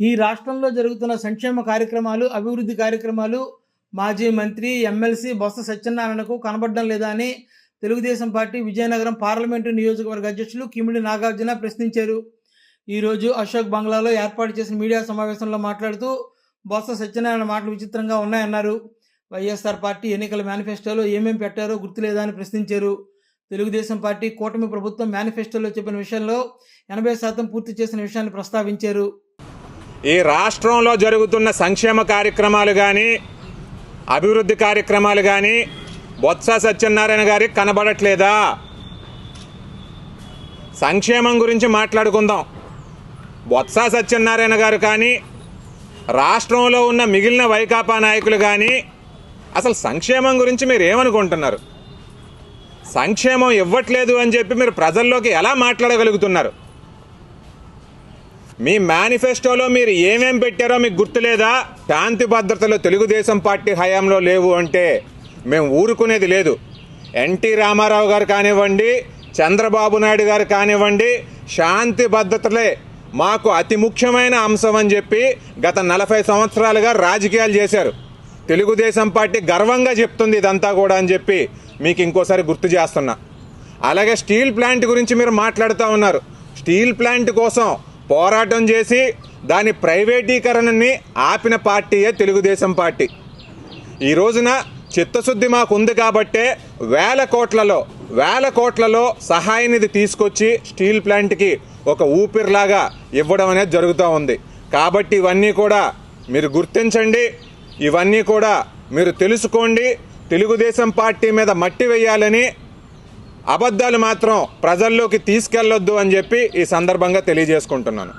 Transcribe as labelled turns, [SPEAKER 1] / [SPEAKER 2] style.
[SPEAKER 1] ఈ రాష్ట్రంలో జరుగుతున్న సంక్షేమ కార్యక్రమాలు అభివృద్ధి కార్యక్రమాలు మాజీ మంత్రి ఎమ్మెల్సీ బొత్స సత్యనారాయణకు కనబడడం లేదా అని తెలుగుదేశం పార్టీ విజయనగరం పార్లమెంటు నియోజకవర్గ అధ్యక్షులు కిమిడి నాగార్జున ప్రశ్నించారు. ఈరోజు అశోక్ బంగ్లాలో ఏర్పాటు చేసిన మీడియా సమావేశంలో మాట్లాడుతూ బొత్స సత్యనారాయణ మాటలు విచిత్రంగా ఉన్నాయన్నారు. వైఎస్ఆర్ పార్టీ ఎన్నికల మేనిఫెస్టోలో ఏమేమి పెట్టారో గుర్తులేదా అని ప్రశ్నించారు. తెలుగుదేశం పార్టీ కూటమి ప్రభుత్వం మేనిఫెస్టోలో చెప్పిన విషయంలో ఎనభై శాతం పూర్తి చేసిన విషయాన్ని ప్రస్తావించారు.
[SPEAKER 2] ఈ రాష్ట్రంలో జరుగుతున్న సంక్షేమ కార్యక్రమాలు కానీ అభివృద్ధి కార్యక్రమాలు కానీ బొత్స సత్యనారాయణ గారికి కనబడట్లేదా? సంక్షేమం గురించి మాట్లాడుకుందాం. బొత్స సత్యనారాయణ గారు కానీ రాష్ట్రంలో ఉన్న మిగిలిన వైకాపా నాయకులు కానీ అసలు సంక్షేమం గురించి మీరు ఏమనుకుంటున్నారు? సంక్షేమం ఇవ్వట్లేదు అని చెప్పి మీరు ప్రజల్లోకి ఎలా మాట్లాడగలుగుతున్నారు? మీ మేనిఫెస్టోలో మీరు ఏమేం పెట్టారో మీకు గుర్తులేదా? శాంతి భద్రతలు తెలుగుదేశం పార్టీ హయాంలో లేవు అంటే మేము ఊరుకునేది లేదు. ఎన్టీ రామారావు గారు కానివ్వండి చంద్రబాబు నాయుడు గారు కానివ్వండి శాంతి భద్రతలే మాకు అతి ముఖ్యమైన అంశం అని చెప్పి గత నలభై సంవత్సరాలుగా రాజకీయాలు చేశారు. తెలుగుదేశం పార్టీ గర్వంగా చెప్తుంది ఇదంతా కూడా అని చెప్పి మీకు ఇంకోసారి గుర్తు చేస్తున్నా. అలాగే స్టీల్ ప్లాంట్ గురించి మీరు మాట్లాడుతూ ఉన్నారు. స్టీల్ ప్లాంట్ కోసం పోరాటం చేసి దాని ప్రైవేటీకరణని ఆపిన పార్టీయే తెలుగుదేశం పార్టీ. ఈ రోజున చిత్తశుద్ధి మాకు ఉంది కాబట్టే వేల కోట్లలో వేల కోట్లలో సహాయ నిధి తీసుకొచ్చి స్టీల్ ప్లాంట్కి ఒక ఊపిరిలాగా ఇవ్వడం అనేది జరుగుతూ ఉంది. కాబట్టి ఇవన్నీ కూడా మీరు గుర్తించండి ఇవన్నీ కూడా మీరు తెలుసుకోండి తెలుగుదేశం పార్టీ మీద మట్టి వేయాలని అబద్ధాలు మాత్రం ప్రజల్లోకి తీసుకెళ్ళొద్దు అని చెప్పి ఈ సందర్భంగా తెలియజేసుకుంటున్నాను.